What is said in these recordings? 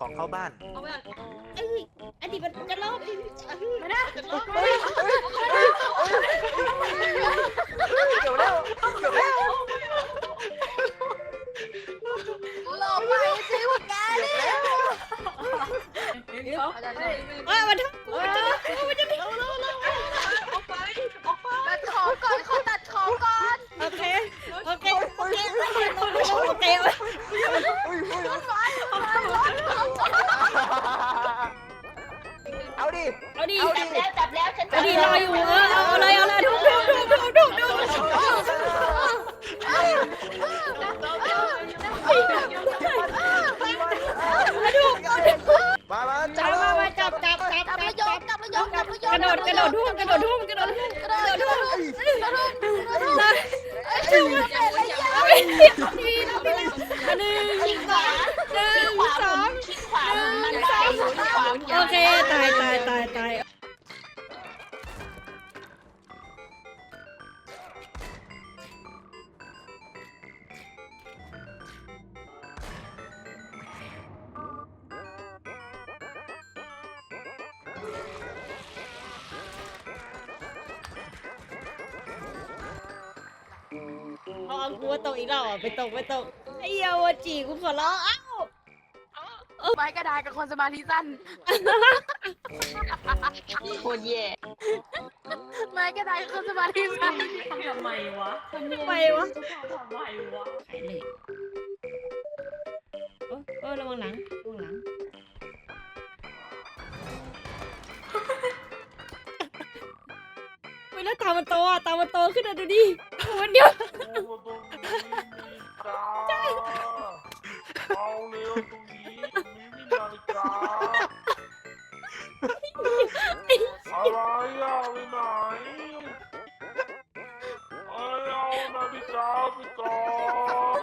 ของเข้าบ้าน เอาไปก่อนไอ้อันนี้มันจะรอบไม่ได้จะลบเดี๋ยวแล้วเดี๋ยวแล้วหลบไปสิพวกแกนี่เขาว่ามันทำกูมันจะมันจะออกไปออกไปตัดของก่อนเขาตัดของก่อน โอเค โอเค โอเคโอเคโอเค เอาดิเอาดิจับแล้วจับแล้วฉันเอาดิรออยู่เออเอาเอาเลยเอาเลยทุบทุบทุบทุบทุบทุบมามาจัจับบมามาจับจับจับจับจัแล้บวโยจักบจับแล้วโยกจับแล้วโยกกระโดดกระโดดทุ่มกระโดดทุ่มกระโดดทุ่มกระโดดกระโดดกระโดดกระโดดกระโดดดีนะพี่นะหนึ่งชิงขวาหนึ่ชิงงขวาสอง โอเค ตายตายตายตายเอาเอากูว่าตกอีกแล้วเหรอไปตกไปตกไอ้เหี้ยาวาจีกูขอร้องอ้าว ไม้กระดาษกับคนสมาธิสั้น โคตรแย่ไม้กระดาษกับคนสมาธิสั้นทำทำไมวะทำไมวะทำไมวะขายเลยโอ้โอ้ระวังหลังระวังหลังเฮ้ยแล้วตามันโตอะตามันโตขึ้นอะดูดิมันเดียวเอาเร็วตร อะไรอะไปไหนเอาเอานาฬิกาไปก่อน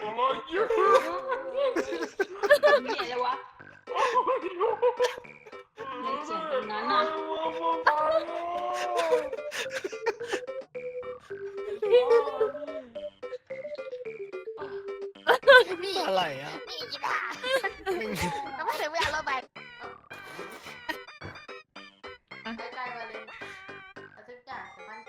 อะไรเยอะแย่เลยวะ ใกล้ๆมาเลยเอาทุกอย่างสมัน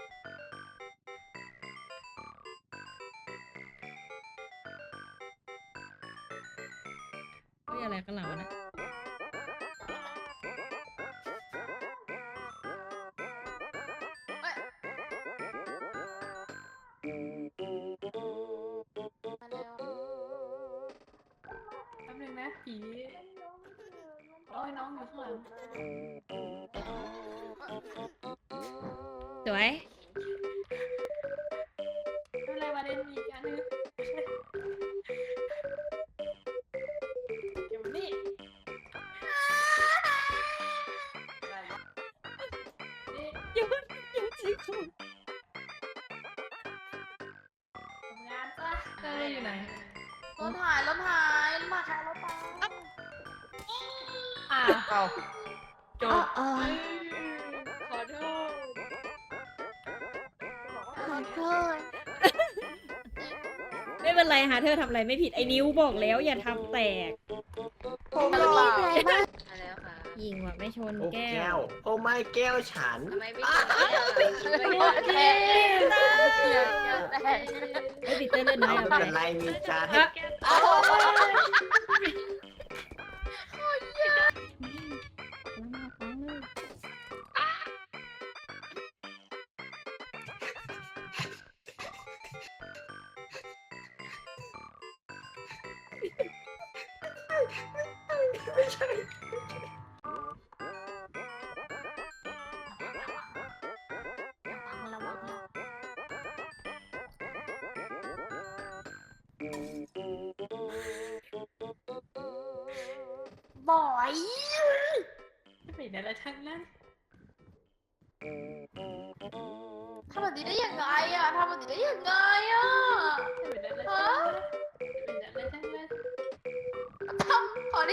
เฮ้ยอะไรข้างหลังวะนะมาเร็วแป๊บนึงนะผีโอ้ยน้องอยู่ข้างหลัง สวยไม่เป็นไรประเด็นมีอีกอันนึงเก็บไว้นี่นี่ยังยังสิคุณทำงานจ้ะเธออยู่ไหน รถหายรถหายรถมาขายรถไปอ่าเอาจบขอ โทษไม่เป็นไรหาเธอทำอะไรไม่ผิดไอ้นิ้วบอกแล้ว อย่าทำแตก ผมหรอมาแล้วค่ะยิงว่ะไม่ชนโอ้แก้แก้ว วโอ้ไม่แก้วฉัน ทำไมไม่แตกแตกไอ้ยปีเตอร์เลือดน้อยเอาเอาไม่ไปเป็นไรมีจาน ฮะบ่อยไม่เป็นอะไรทั้งนั้นทำแบบนี้ได้ยังไงอะทำแบบนี้ได้ยังไง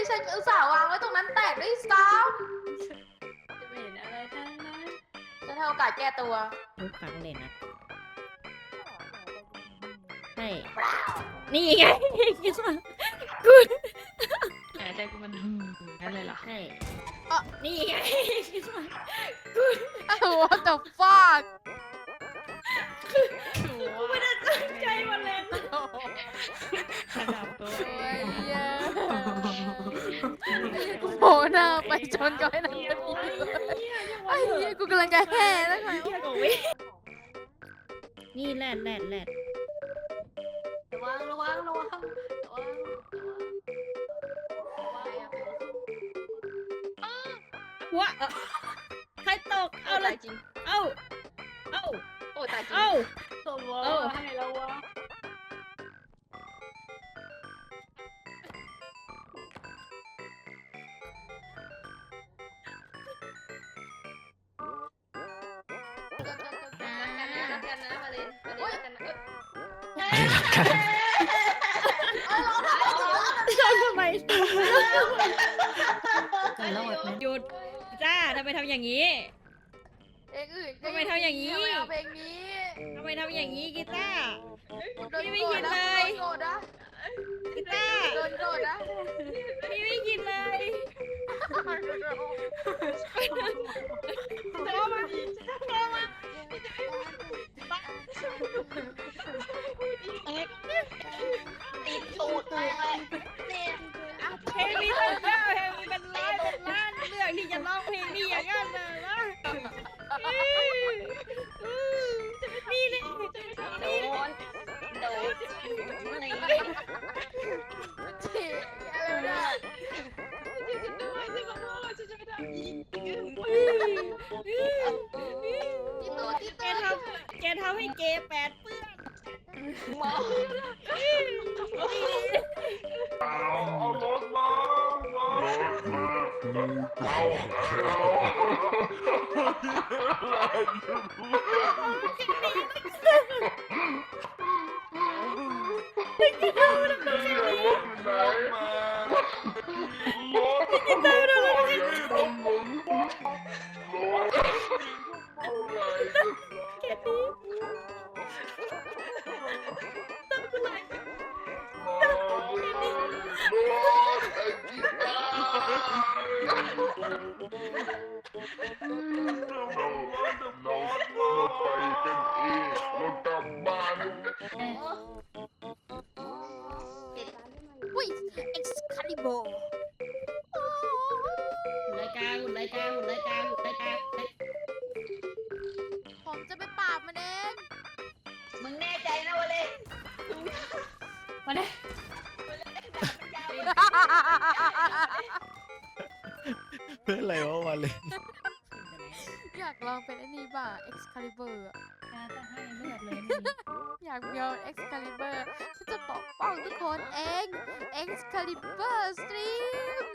ฉันอุตส่าห์วางไว้ตรงนั้นแตกด้วยซ้ไเห็นอะไรทั้งนั้นจะให้โอกาสแก้ตัวทุกครั้งเลยนะใช่นี่ไงกูแต่ใจกูมันหืมอะไรล่ะ ใช่นี่ไงคุณ What the fuck ชนกับไอ้นั่นพอดีเลยไอ้เหี้ยกูกำลังจะแห่แล้วไงนี่แลดแลดแลดระวังระวังระวังระวังหัวเอ่อใครตก เอาเลยจริง เอาเอาโอ้ตายจริงเอาตัวให้ระวัง รักกันนะมาเลยมาเลยรักกันนะทำไมหยุดจ้าทำไมทำอย่างนี้เพลงอื่นทำไมทำอย่างนี้ไม่เพลงนี้ทำไมทำอย่างนี้กีตาร์โดนพี่ไม่กรคิธนะเลยกีตาร์โดนโกรธนะพี่ไม่กินเลยโ哎，妈，笑死我了！ เกแปดเปื้อนเอาเอารถมารถมาเอา อุ้ย Excalibur หุ่นรายการหุ่นรายการหุ่นรายการหุ่นรายการผมจะไปปราบมันเองมึงแน่ใจนะวะเลยมาเลย เพื่ออะไรวะวันเลย อยากลองเป็นไอ้นี่บ้า Excalibur อะจะให้เลือดเลยอยากมีเอา Excalibur ฉันจะปกป้องทุกคนเอง Excalibur Stream